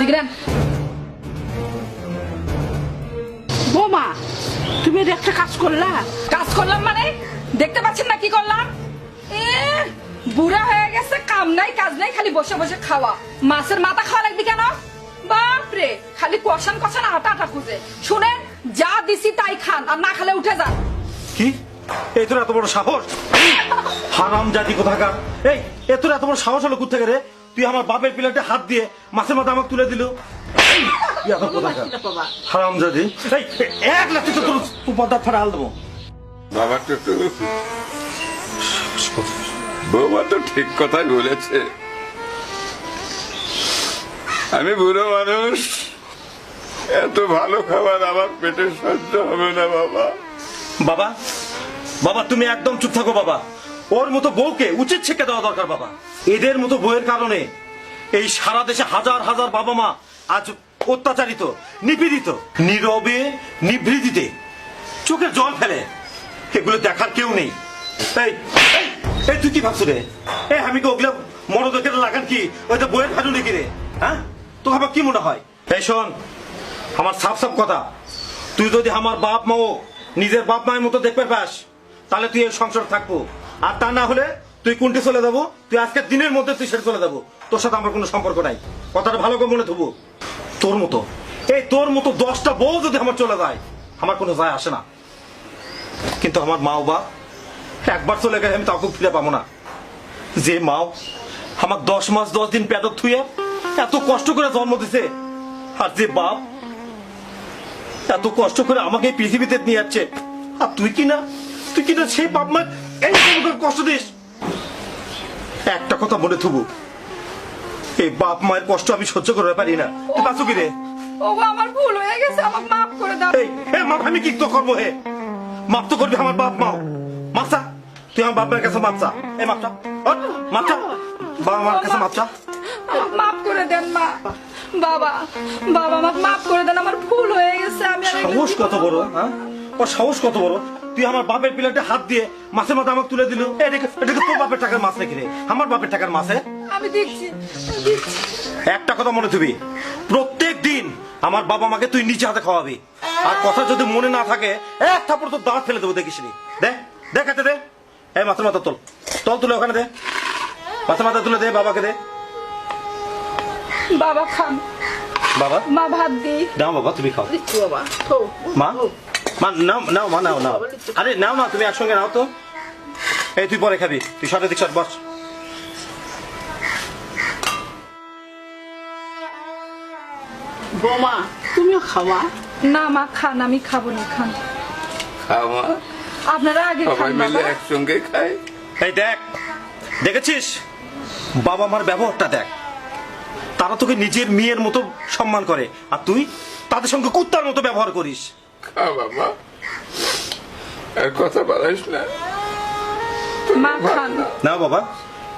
লিখলেন বোমা তুমি একটা কাজ করলা? কাজ করলাম মানে? দেখতে পাচ্ছেন না কি করলাম? এ বুড়া হয়ে গেছে কাম নাই কাজ নাই খালি বসে বসে খাওয়া। মাছের মাথা খাওয়া লাগবে কেন? বাপরে খালি কষান কষান আটা আটা খুঁজে। শুনেন যা দিছি তাই খান আর না খেলে উঠে যান। কি? এই তোর এত বড় সাহস? হারাম জাতি কোথাকার? এই এ তোর এত বড় সাহস হলো কোথেকে রে? তুই আমার বাপের প্লেটে হাত দিয়ে মাছের মাথা আমাকে তুলে দিল। হারাম এক লাখ তো তোর হাল দেবো। বাবা তো তো বৌমা তো ঠিক কথাই বলেছে। আমি বুড়ো মানুষ এত ভালো খাবার আমার পেটে সহ্য হবে না বাবা। বাবা বাবা তুমি একদম চুপ থাকো বাবা। ওর মতো বউকে উচিত শিক্ষা দেওয়া দরকার বাবা। এদের মতো বউয়ের কারণে এই সারা দেশে হাজার হাজার বাবা মা আজ অত্যাচারিত নিপীড়িত নীরবে নিভৃতিতে চোখের জল ফেলে। এগুলো দেখার কেউ নেই। এই এই, তুই কি ভাবছ রে? এই আমি কি ওগুলো মরদকের লাগান কি? ওই তো বইয়ের ভাজু নাকি রে? হ্যাঁ? তো আবার কি মনে হয়? এই শোন আমার সাফ সাফ কথা। তুই যদি আমার বাপ মাও নিজের বাপ মায়ের মতো দেখতে পাস তাহলে তুই এই সংসার থাকব। আর তা না হলে তুই কোনটি চলে যাব? তুই আজকের দিনের মধ্যে তুই সেটা চলে যাব। তোর সাথে আমার কোনো সম্পর্ক নাই। কথাটা ভালো করে মনে থবো। তোর মতো। এই তোর মতো দশটা বউ যদি আমার চলে যায়, আমার কোনো যায় আসে না। কিন্তু আমার মা বাপ, একবার চলে গেলে আমি তাকে ফিরে পাবো না। যে মাও আমার দশ মাস, দশ দিন পেটত থুয়ে এত কষ্ট করে জন্ম দিছে, আর যে বাপ এত কষ্ট করে আমাকে পৃথিবীতে নিয়ে যাচ্ছে, আর তুই কি না? তুই কি না সেই বাপ মা এই রকম কষ্ট দিস। একটা কথা মনে থুবু। এই বাপ মায়ের কষ্ট আমি সহ্য করতে পারি না। তুই পাচ্ছ কি রে ওগো আমার ভুল হয়ে গেছে আমাকে মাফ করে দাও। এই হে মাপ আমি কি তো করব হে? মাপ তো করবি আমার বাপ মাও। মাপসা তুই আমার বাপ মায়ের কাছে মাপসা এই মাপটা মাপটা বাবা মার কাছে আমাকে মাফ করে দেন মা। বাবা বাবা আমাকে মাফ করে দেন আমার ভুল হয়ে গেছে আমি সাহস কত? বড় হ্যাঁ? ওর সাহস কত বড়? তুই আমার বাপের প্লেটে হাত দিয়ে মাছের মাথা আমাকে তুলে দিল। এটাকে এটাকে তোর বাপের টাকার মাছ নাকি রে? আমার বাপের টাকার মাছে আমি দেখছি দেখছি। একটা কথা মনে থুবি। প্রত্যেক দিন আমার বাবা মাকে তুই নিচে হাতে খাওয়াবি। আর কথা যদি মনে না থাকে এক থাপড় তোর দাঁত ফেলে দেবো দেখিস নি দে দে দে। এই মাছের মাথা তোল। তল তুলে ওখানে দে। মাছের মাথা তুলে দে বাবাকে দে। বাবা খান বাবা? মা ভাত দিই নাও বাবা তুমি খাও। বাবা। মা? মা নাও নাও মা নাও নাও। আরে নাও না তুমি একসঙ্গে নাও তো। এই তুই পরে খাবি। তুই সরে দিক সর বস। বোমা তুমিও খাওয়া না মা খান আমি খাব না খান। খাওয়া আপনারা আগে খান মিলে একসঙ্গে খাই। এই দেখ দেখেছিস? বাবা মার ব্যবহারটা দেখ। তারা তোকে নিজের মেয়ের মতো সম্মান করে। আর তুই তাদের সঙ্গে কুত্তার মতো ব্যবহার করিস। খা মা আর কথা বাড়াইস না। মা খান। নাও বাবা।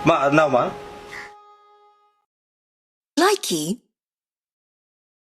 মা নাও মা। Likey